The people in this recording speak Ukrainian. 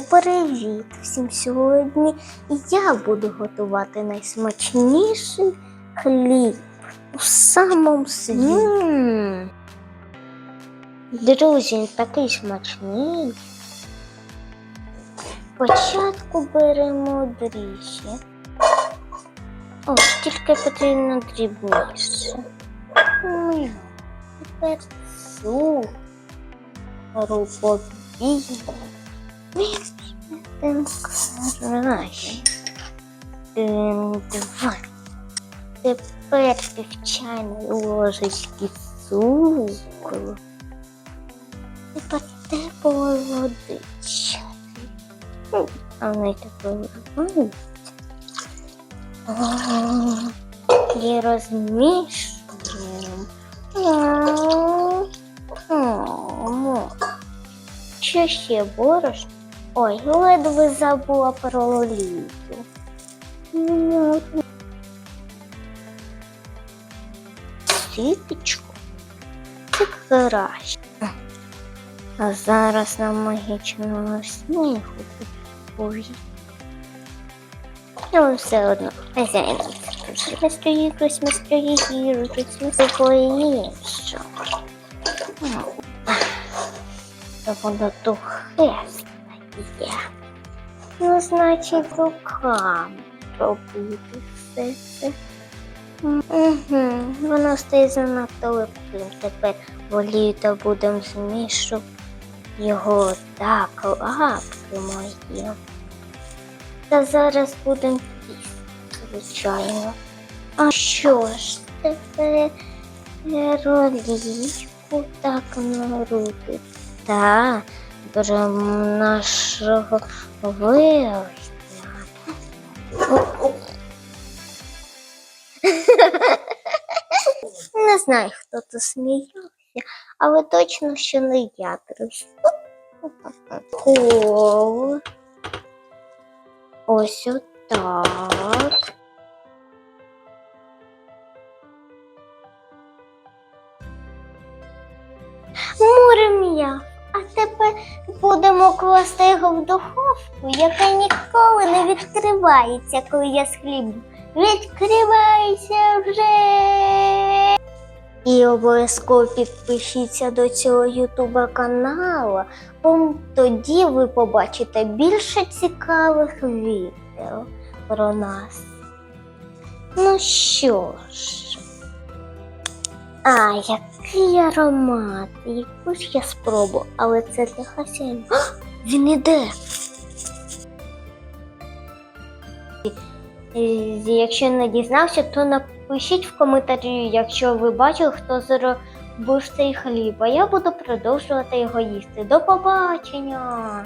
Привіт всім сьогодні. Я буду готувати найсмачніший хліб у самому світі. Друзі, він такий смачний. Спочатку беремо дріжджі. О, тільки потрібно дрібніше. Ну, Тепер цукор побіг. Один край. Один, два. Тепер пів чайної ложечки цукру. Тепер теплої водички. Ну, А вони тепло вливають. І розмішуємо. М, м. Що ще борошно? Ой, ледве забула про олію. Ну, Сіточку. Це краще. А зараз на магічному снігу пові. Ну, все одно. Хазяїн. Смістої, смістої, гірки, смістої іншого. Та воно тухе стає. Ну, значить, руками робити. Угу, воно стає занадто липким. Тепер воліта будемо змішувати його так, лапки мої. Та зараз будемо їсти, звичайно. А що ж, тепер ролівку так на руки. Та нашого вилиця. Не знаю, хто тут сміявся, але точно, що не я, друзі. Кол. Ось отак. Мурем'я. А тепер будемо класти його в духовку, яка ніколи не відкривається, коли я з. Відкривайся вже. І обов'язково підпишіться до цього ютуба каналу, бо тоді ви побачите більше цікавих відео про нас. Ну що ж. А, який аромат. Якусь я спробую, але це для хазяїна. Він іде. Е, Якщо не дізнався, то напишіть в коментарі, якщо ви бачили, хто зробив цей хліб, а я буду продовжувати його їсти. До побачення!